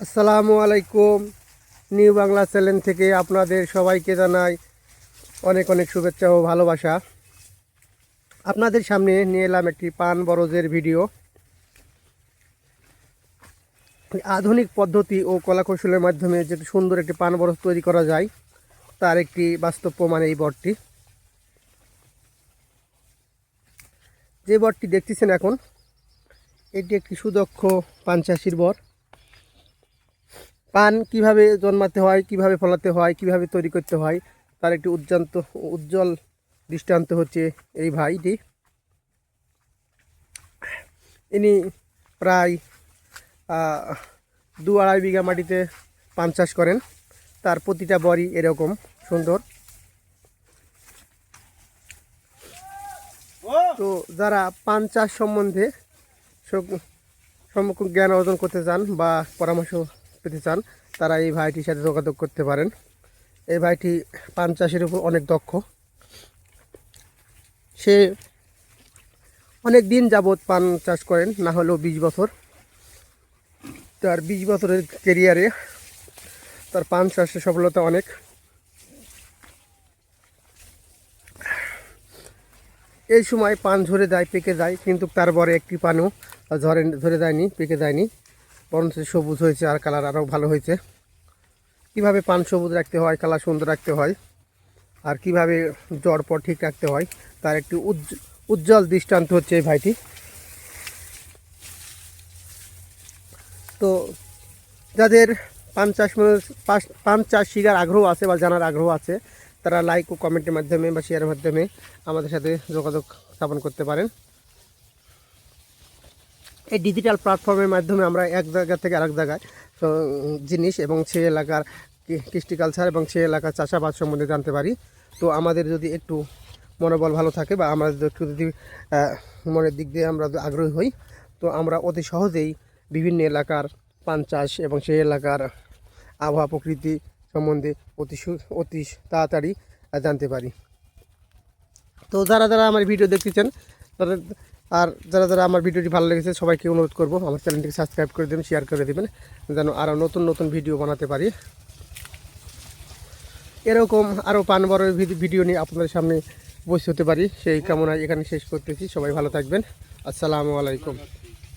আসসালামু আলাইকুম। New Bangla channel থেকে আপনাদের সবাইকে জানাই অনেক অনেক শুভেচ্ছা ও ভালোবাসা। আপনাদের সামনে নিয়ে এলাম একটি পান বরজের ভিডিও। আধুনিক পদ্ধতি ও কলাকৌশলের মাধ্যমে যে সুন্দর একটি পান বরজ তৈরি করা যায়, তার একটি বাস্তব প্রমাণ এই বটটি যে বটটি দেখতেছেন এখন এটি একটি সুদক্ষ পান চাষির বর। পান কীভাবে জন্মাতে হয়, কীভাবে ফলাতে হয়, কীভাবে তৈরি করতে হয়, তার একটি উজ্জান্ত উজ্জ্বল দৃষ্টান্ত হচ্ছে এই ভাইটি। ইনি প্রায় দু আড়াই বিঘা মাটিতে পান চাষ করেন। তার প্রতিটা বরই এরকম সুন্দর। তো যারা পান চাষ সম্বন্ধে সম্যক জ্ঞান অর্জন করতে চান বা পরামর্শ পেতে চান, তারা এই ভাইটির সাথে যোগাযোগ করতে পারেন। এই ভাইটি পান চাষের উপর অনেক দক্ষ। সে অনেক দিন যাবৎ পান চাষ করেন, না হলেও বিশ বছর। তার বিশ বছরের কেরিয়ারে তার পান চাষের সফলতা অনেক। এই সময় পান ঝরে যায়, পেকে যায়, কিন্তু তারপরে একটি পানও ঝরে ধরে যায়নি, পেকে যায়নি। বরঞ্চ সবুজ হয়েছে আর কালার আরও ভালো হয়েছে। কীভাবে পান সবুজ রাখতে হয়, কালার সুন্দর রাখতে হয়, আর কীভাবে জ্বর পর ঠিক রাখতে হয়, তার একটি উজ্জ- উজ্জ্বল দৃষ্টান্ত হচ্ছে এই ভাইটি। তো যাদের পান চাষ পান চাষ শিকার আগ্রহ আছে বা জানার আগ্রহ আছে তারা লাইক ও কমেন্টের মাধ্যমে বা শেয়ারের মাধ্যমে আমাদের সাথে যোগাযোগ স্থাপন করতে পারেন। এই ডিজিটাল প্ল্যাটফর্মের মাধ্যমে আমরা এক জায়গা থেকে আরেক জায়গায় জিনিস এবং সে এলাকার কৃষ্টি কালচার এবং সে এলাকার চাষাবাদ সম্বন্ধে জানতে পারি। তো আমাদের যদি একটু মনোবল ভালো থাকে বা আমরা একটু যদি মনের দিক দিয়ে আমরা আগ্রহী হই, তো আমরা অতি সহজেই বিভিন্ন এলাকার পান চাষ এবং সেই এলাকার আবহাওয়া প্রকৃতি সম্বন্ধে অতি অতি তাড়াতাড়ি জানতে পারি। তো যারা যারা আমার ভিডিও দেখতেছেন তারা আর যারা যারা আমার ভিডিওটি ভালো লেগেছে, সবাইকে অনুরোধ করব, আমার চ্যানেলটিকে সাবস্ক্রাইব করে দেবেন শেয়ার করে দেবেন, যেন আরও নতুন নতুন ভিডিও বানাতে পারি। এরকম আরও পান বড় ভিডিও নিয়ে আপনাদের সামনে উপস্থিত হতে পারি। সেই কামনায় এখানে শেষ করতেছি। সবাই ভালো থাকবেন। আসসালামু আলাইকুম।